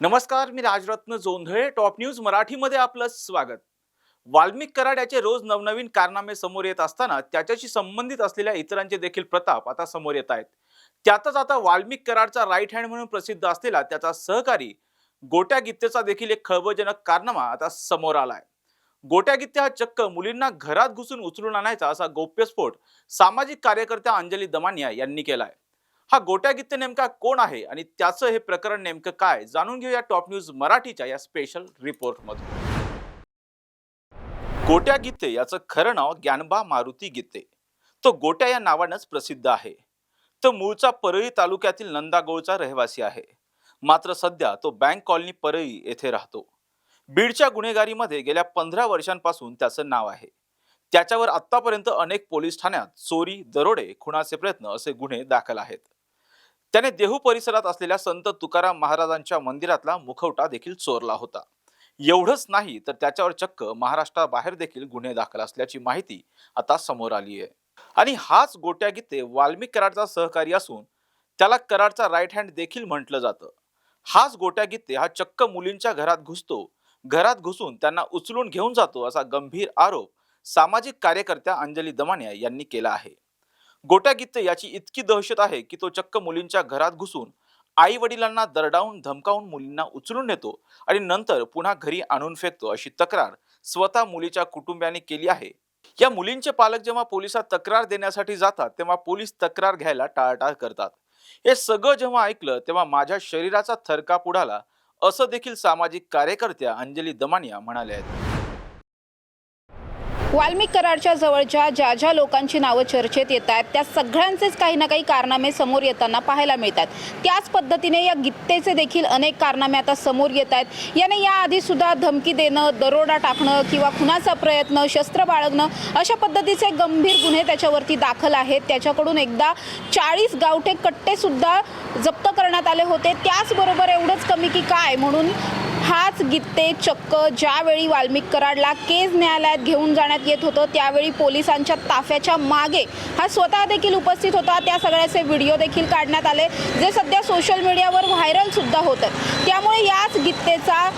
नमस्कार मी Rajratna Jondhale top news मराठीमध्ये आपलं स्वागत. वाल्मिक कराड याचे रोज नवनवीन कारनामे समोर येत असताना त्याच्याशी संबंधित असलेल्या इतरांचे देखील प्रताप आता समोर येत आहेत. त्यातच आता वाल्मिक कराडचा राईट हँड म्हणून प्रसिद्ध असलेला त्याचा सहकारी गोट्या गित्तेचा देखील एक खळबळजनक कारनामा आता समोर आलाय. गोट्या गित्ते हा चक्क मुलींना घरात घुसून उचलून आणायचा असा गौप्यस्फोट सामाजिक कार्यकर्त्या अंजली दमानिया यांनी केलाय. हा गोट्यागित्य नेमका कोण आहे आणि त्याचं हे प्रकरण नेमकं काय? जाणून घेऊया टॉप न्यूज मराठीच्या या स्पेशल रिपोर्टमधून गोट्या गित्ते याचं खरं नाव ज्ञानबा मारुती गित्ते तो गोट्या या नावानंच प्रसिद्ध आहे. तो मूळचा परळी तालुक्यातील नंदागोळचा रहिवासी आहे. मात्र सध्या तो बँक कॉलनी परळी येथे राहतो. बीडच्या गुन्हेगारीमध्ये गेल्या पंधरा वर्षांपासून त्याचं नाव आहे. त्याच्यावर आत्तापर्यंत अनेक पोलीस ठाण्यात चोरी दरोडे खुणाचे प्रयत्न असे गुन्हे दाखल आहेत. त्याने देहू परिसरात असलेल्या संत तुकाराम महाराजांच्या मंदिरातला मुखवटा देखील चोरला होता. एवढंच नाही तर त्याच्यावर चक्क महाराष्ट्राबाहेर देखील गुन्हे दाखल असल्याची माहिती आता समोर आली आहे. आणि हाच गोट्या गीते वाल्मिक कराडचा सहकारी असून त्याला कराडचा राईट हँड देखील म्हटलं जातं. हाच गोट्या गीते हा चक्क मुलींच्या घरात घुसतो. घरात घुसून त्यांना उचलून घेऊन जातो असा गंभीर आरोप सामाजिक कार्यकर्त्या अंजली दमानिया यांनी केला आहे. गोट्या गीते याची इतकी दहशत आहे की तो चक्क मुलींच्या घरात घुसून आई वडिलांना दरडावून धमकावून मुलींना उचलून नेतो आणि नंतर पुन्हा घरी आणून फेकतो अशी तक्रार स्वतः मुलीच्या कुटुंबियांनी केली आहे. या मुलींचे पालक जेव्हा पोलिसात तक्रार देण्यासाठी जातात तेव्हा पोलीस तक्रार घ्यायला टाळटाळ करतात. हे सगळं जेव्हा ऐकलं तेव्हा माझ्या शरीराचा थरकाप उडाला असं देखील सामाजिक कार्यकर्त्या अंजली दमानिया म्हणाल्या आहेत. वाल्मिक कराडच्या जवळच्या ज्या ज्या लोकांची नावं चर्चेत येत आहेत त्या सगळ्यांचेच काही ना काही कारनामे समोर येताना पाहायला मिळतात. त्याच पद्धतीने या गीतेचे देखील अनेक कारनामे आता समोर येत आहेत. याने याआधी सुद्धा धमकी देणं दरोडा टाकणं किंवा खुनाचा प्रयत्न शस्त्र बाळगणं अशा पद्धतीचे गंभीर गुन्हे त्याच्यावरती दाखल आहेत. त्याच्याकडून एकदा चाळीस गावठे कट्टेसुद्धा जप्त करण्यात आले होते. त्याचबरोबर एवढंच कमी की काय? म्हणून हाच गित्ते चक्क ज्यावेळी वाल्मिक कराडला केज न्यायालयात घेऊन जाण्यात येत होतं त्यावेळी पोलिसांच्या ताफ्याच्या मागे हा स्वतः देखील उपस्थित होता. त्या सगळ्याचे व्हिडिओ देखील काढण्यात आले जे सध्या सोशल मीडियावर व्हायरल सुद्धा होतात त्यामुळे याच गित्तेचा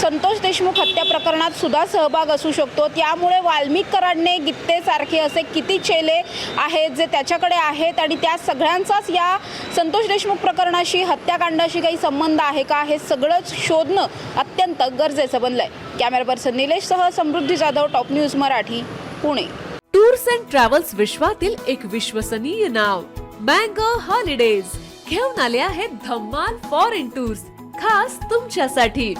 संतोष देशमुख हत्या प्रकरणात सुद्धा सहभाग असू शकतो. त्यामुळे वाल्मिक कराडने गित्तेसारखे असे किती चेले आहेत जे त्याच्याकडे आहेत आणि त्या सगळ्यांचाच या संतोष देशमुख प्रकरणाशी हत्याकांडाशी काही संबंध आहे का हे सगळंच शोधणं अत्यंत गरजेचं बनलंय. Camera person निलेशसह Samruddhi Jadhav top news Marathi Pune. Tours and travels विश्वातील एक विश्वसनीय नाव मँगो हॉलिडेज. घेऊन आले आहेत धम्माल फॉरेन टूर्स खास तुमच्यासाठी.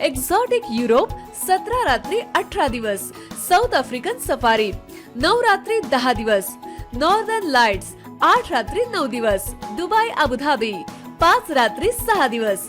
एक्झॉटिक युरोप सतरा रात्री अठरा दिवस. साऊथ आफ्रिकन सफारी नऊ रात्री दहा दिवस. नॉर्दर्न लाइट्स आठ रात्री नऊ दिवस. दुबई अबुधाबी पाच रात्री सहा दिवस.